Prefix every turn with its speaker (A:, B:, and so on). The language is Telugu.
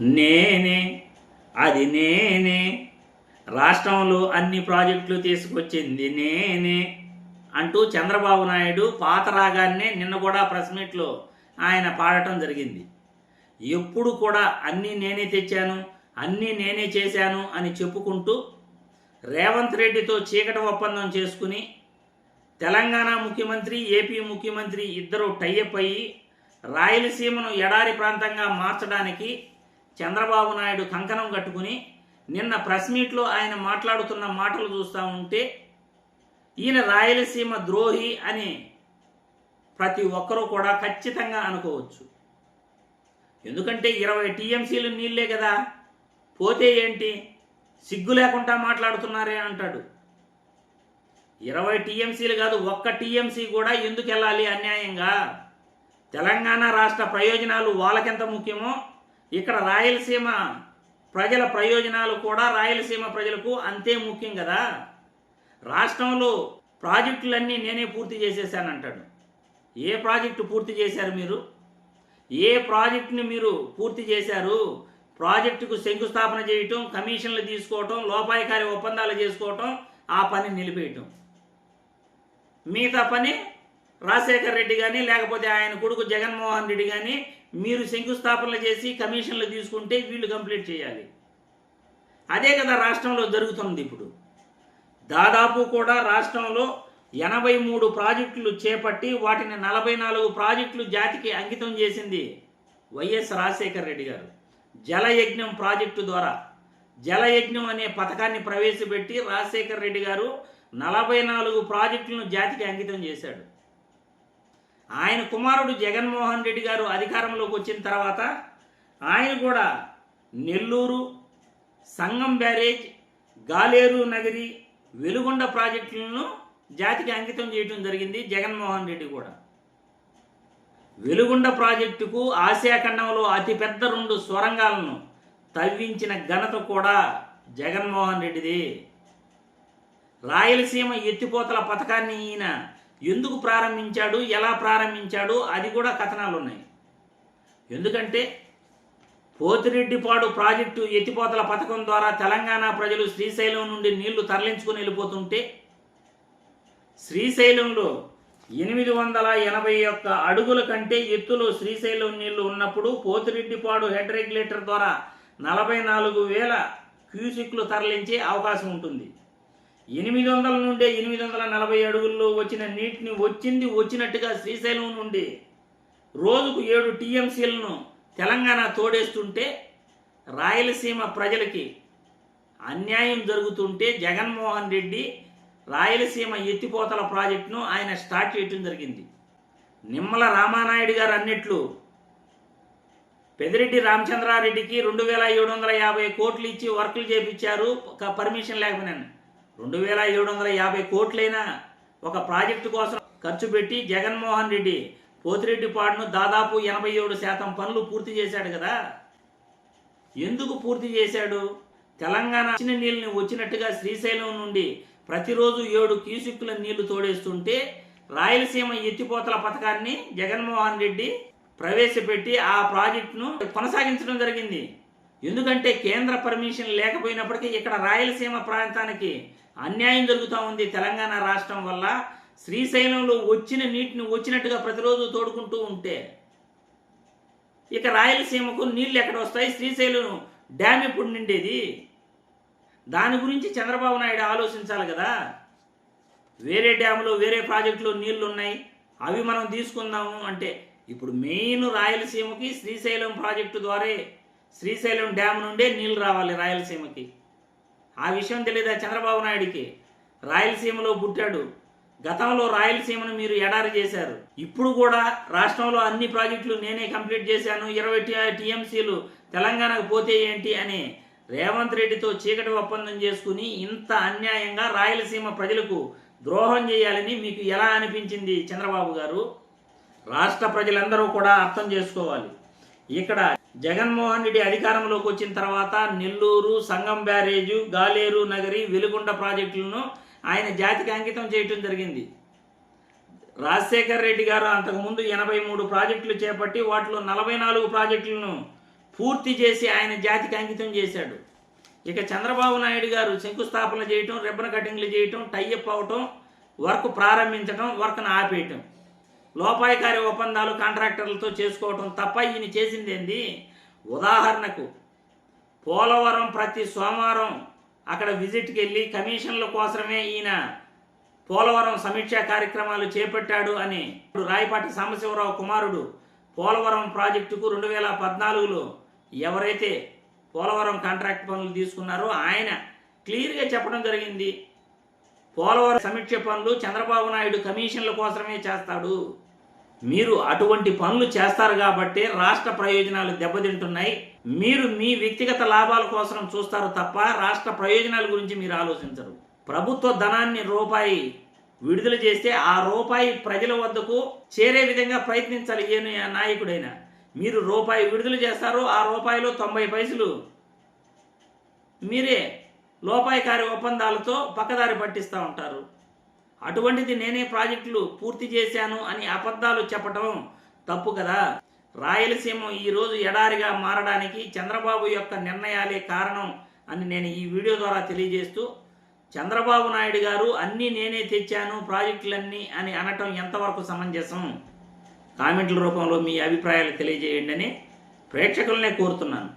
A: నేనే అది నేనే. రాష్ట్రంలో అన్ని ప్రాజెక్టులు తీసుకొచ్చింది నేనే అంటూ చంద్రబాబు నాయుడు పాత రాగాన్నే నిన్న కూడా ప్రెస్ మీట్లో ఆయన పాడటం జరిగింది. ఎప్పుడు కూడా అన్నీ నేనే తెచ్చాను అన్నీ నేనే చేశాను అని చెప్పుకుంటూ రేవంత్ రెడ్డితో చీకటి ఒప్పందం చేసుకుని తెలంగాణ ముఖ్యమంత్రి ఏపీ ముఖ్యమంత్రి ఇద్దరు టైఅప్ అయ్యి రాయలసీమను ఎడారి ప్రాంతంగా మార్చడానికి చంద్రబాబు నాయుడు కంకణం కట్టుకుని నిన్న ప్రెస్ మీట్లో ఆయన మాట్లాడుతున్న మాటలు చూస్తూ ఉంటే ఈయన రాయలసీమ ద్రోహి అని ప్రతి ఒక్కరూ కూడా ఖచ్చితంగా అనుకోవచ్చు. ఎందుకంటే ఇరవై టీఎంసీలు నీళ్ళే కదా. పోతే ఏంటి? సిగ్గు లేకుండా మాట్లాడుతున్నారే అంటాడు. ఇరవై టీఎంసీలు కాదు ఒక్క టీఎంసీ కూడా ఎందుకు వెళ్ళాలి అన్యాయంగా? తెలంగాణ రాష్ట్ర ప్రయోజనాలు వాళ్ళకెంత ముఖ్యమో ఇక్కడ రాయలసీమ ప్రజల ప్రయోజనాలు కూడా రాయలసీమ ప్రజలకు అంతే ముఖ్యం కదా. రాష్ట్రంలో ప్రాజెక్టులన్నీ నేనే పూర్తి చేసేసానంటాడు ఏ ప్రాజెక్టు పూర్తి చేశారు మీరు? ఏ ప్రాజెక్టుని మీరు పూర్తి చేశారు? ప్రాజెక్టుకు శంకుస్థాపన చేయటం కమిషన్లు తీసుకోవటం లోపాయకారి ఒప్పందాలు చేసుకోవటం ఆ పని నిలిపేయటం. మిగతా పని రాజశేఖర్ రెడ్డి కానీ లేకపోతే ఆయన కొడుకు జగన్మోహన్ రెడ్డి కానీ మీరు శంకుస్థాపనలు చేసి కమిషన్లు తీసుకుంటే వీళ్ళు కంప్లీట్ చేయాలి. అదే కదా రాష్ట్రంలో జరుగుతుంది ఇప్పుడు. దాదాపు కూడా రాష్ట్రంలో ఎనభై మూడు ప్రాజెక్టులు చేపట్టి వాటిని నలభై నాలుగు ప్రాజెక్టులు జాతికి అంకితం చేసింది వైఎస్ రాజశేఖర్ రెడ్డి గారు. జలయజ్ఞం ప్రాజెక్టు ద్వారా. జలయజ్ఞం అనే పథకాన్ని ప్రవేశపెట్టి రాజశేఖర్ రెడ్డి గారు నలభై నాలుగు ప్రాజెక్టులను జాతికి అంకితం చేశాడు. ఆయన కుమారుడు జగన్మోహన్ రెడ్డి గారు అధికారంలోకి వచ్చిన తర్వాత ఆయన కూడా నెల్లూరు సంగం బ్యారేజ్ గాలేరు నగరి వెలుగొండ ప్రాజెక్టులను జాతికి అంకితం చేయడం జరిగింది జగన్మోహన్ రెడ్డి కూడా. వెలుగొండ ప్రాజెక్టుకు ఆసియా ఖండంలో అతిపెద్ద రెండు స్వరంగాలను తవ్వించిన ఘనత కూడా జగన్మోహన్ రెడ్డిది. రాయలసీమ ఎత్తిపోతల పథకాన్ని ఈయన ఎందుకు ప్రారంభించాడు ఎలా ప్రారంభించాడు అది కూడా కథనాలు ఉన్నాయి ఎందుకంటే పోతిరెడ్డిపాడు ప్రాజెక్టు ఎత్తిపోతల పథకం ద్వారా తెలంగాణ ప్రజలు శ్రీశైలం నుండి నీళ్ళు తరలించుకుని వెళ్ళిపోతుంటే శ్రీశైలంలో ఎనిమిది వందల ఎనభై ఒక్క అడుగుల కంటే ఎత్తులో శ్రీశైలం నీళ్ళు ఉన్నప్పుడు పోతిరెడ్డిపాడు హెడ్ రెగ్యులేటర్ ద్వారా నలభై నాలుగు వేల క్యూసిక్లు తరలించే అవకాశం ఉంటుంది. ఎనిమిది వందల నుండి ఎనిమిది వందల నలభై అడుగుల్లో వచ్చిన నీటిని వచ్చింది వచ్చినట్టుగా శ్రీశైలం నుండి రోజుకు ఏడు టీఎంసీలను తెలంగాణ తోడేస్తుంటే రాయలసీమ ప్రజలకి అన్యాయం జరుగుతుంటే జగన్మోహన్ రెడ్డి రాయలసీమ ఎత్తిపోతల ప్రాజెక్టును ఆయన స్టార్ట్ చేయటం జరిగింది. నిమ్మల రామానాయుడు గారు అన్నట్లు పెదిరెడ్డి రామచంద్రారెడ్డికి రెండు వేల ఏడు వందల యాభై కోట్లు ఇచ్చి వర్కులు చేపించారు ఒక పర్మిషన్ లేకపోయినా రెండు వేల ఏడు వందల యాభై కోట్లైనా ఒక ప్రాజెక్టు కోసం ఖర్చు పెట్టి జగన్మోహన్ రెడ్డి పోతిరెడ్డిపాడును దాదాపు ఎనభై ఏడు శాతం పనులు పూర్తి చేశాడు కదా. ఎందుకు పూర్తి చేశాడు? తెలంగాణ వచ్చిన నీళ్ళని వచ్చినట్టుగా శ్రీశైలం నుండి ప్రతిరోజు ఏడు క్యూసిక్కుల నీళ్ళు తోడేస్తుంటే రాయలసీమ ఎత్తిపోతల పథకాన్ని జగన్మోహన్ రెడ్డి ప్రవేశపెట్టి ఆ ప్రాజెక్టును కొనసాగించడం జరిగింది. ఎందుకంటే కేంద్ర పర్మిషన్ లేకపోయినప్పటికీ ఇక్కడ రాయలసీమ ప్రాంతానికి అన్యాయం జరుగుతూ ఉంది తెలంగాణ రాష్ట్రం వల్ల. శ్రీశైలంలో వచ్చిన నీటిని వచ్చినట్టుగా ప్రతిరోజు తోడుకుంటూ ఉంటే. ఇక రాయలసీమకు నీళ్ళు ఎక్కడ వస్తాయి? శ్రీశైలం డ్యామ్ ఎప్పుడు నిండేది? దాని గురించి చంద్రబాబు నాయుడు ఆలోచించాలి కదా. వేరే డ్యాములో వేరే ప్రాజెక్టులో నీళ్ళు ఉన్నాయి అవి మనం తీసుకుందాము అంటే ఇప్పుడు మెయిన్ రాయలసీమకి శ్రీశైలం ప్రాజెక్టు ద్వారే శ్రీశైలం డ్యామ్ నుండే నీళ్ళు రావాలి రాయలసీమకి. ఆ విషయం తెలియదా చంద్రబాబు నాయుడికి? రాయలసీమలో పుట్టాడు. గతంలో రాయలసీమను మీరు ఎడారి చేశారు. ఇప్పుడు కూడా రాష్ట్రంలో అన్ని ప్రాజెక్టులు నేనే కంప్లీట్ చేశాను. ఇరవై టీఎంసీలు తెలంగాణకు పోతే ఏంటి అని రేవంత్ రెడ్డితో చీకటి ఒప్పందం చేసుకుని ఇంత అన్యాయంగా రాయలసీమ ప్రజలకు ద్రోహం చేయాలని మీకు ఎలా అనిపించింది చంద్రబాబు గారు? రాష్ట్ర ప్రజలందరూ కూడా అర్థం చేసుకోవాలి. ఇక్కడ జగన్మోహన్ రెడ్డి అధికారంలోకి వచ్చిన తర్వాత నెల్లూరు సంగం బ్యారేజు గాలేరు నగరి వెలుగుండ ప్రాజెక్టులను ఆయన జాతికి అంకితం చేయటం జరిగింది. రాజశేఖర్ రెడ్డి గారు అంతకుముందు ఎనభై మూడు ప్రాజెక్టులు చేపట్టి వాటిలో నలభై నాలుగు ప్రాజెక్టులను పూర్తి చేసి ఆయన జాతికి అంకితం చేశాడు. ఇక చంద్రబాబు నాయుడు గారు శంకుస్థాపన చేయటం రిబ్బన్ కటింగ్లు చేయటం టైఅప్ అవటం వర్క్ ప్రారంభించడం వర్క్ను ఆపేయటం. లోపాయకారి ఒప్పందాలు కాంట్రాక్టర్లతో చేసుకోవటం తప్ప ఈయన చేసింది ఏంది? ఉదాహరణకు పోలవరం ప్రతి సోమవారం అక్కడ విజిట్కి వెళ్ళి కమిషన్ల కోసమే ఈయన పోలవరం సమీక్షా కార్యక్రమాలు చేపట్టాడు అని రాయపాటి సాంబశివరావు కుమారుడు పోలవరం ప్రాజెక్టుకు రెండు వేల పద్నాలుగులో ఎవరైతే పోలవరం కాంట్రాక్ట్ పనులు తీసుకున్నారో ఆయన క్లియర్గా చెప్పడం జరిగింది. పోలవరం సమీక్ష పనులు చంద్రబాబు నాయుడు కమిషన్ల కోసమే చేస్తాడు. మీరు అటువంటి పనులు చేస్తారు కాబట్టి రాష్ట్ర ప్రయోజనాలు దెబ్బతింటున్నాయి. మీరు మీ వ్యక్తిగత లాభాల కోసం చూస్తారు తప్ప రాష్ట్ర ప్రయోజనాల గురించి మీరు ఆలోచించరు. ప్రభుత్వ ధనాన్ని రూపాయి విడుదల చేస్తే ఆ రూపాయి ప్రజల వద్దకు చేరే విధంగా ప్రయత్నించాలి ఏ నాయకుడైనా. మీరు రూపాయి విడుదల చేస్తారు ఆ రూపాయిలో తొంభై పైసలు మీరే లోపాయకారి ఒప్పందాలతో పక్కదారి పట్టిస్తూ ఉంటారు. అటువంటిది నేనే ప్రాజెక్టులు పూర్తి చేశాను అని అబద్ధాలు చెప్పటం తప్పు కదా. రాయలసీమ ఈరోజు ఎడారిగా మారడానికి చంద్రబాబు యొక్క నిర్ణయాలే కారణం అని నేను ఈ వీడియో ద్వారా తెలియజేస్తూ చంద్రబాబు నాయుడు గారు అన్నీ నేనే తెచ్చాను ప్రాజెక్టులన్నీ అని అనటం ఎంతవరకు సమంజసం? కామెంట్ల రూపంలో మీ అభిప్రాయాలు తెలియజేయండి అని ప్రేక్షకులనే కోరుతున్నాను.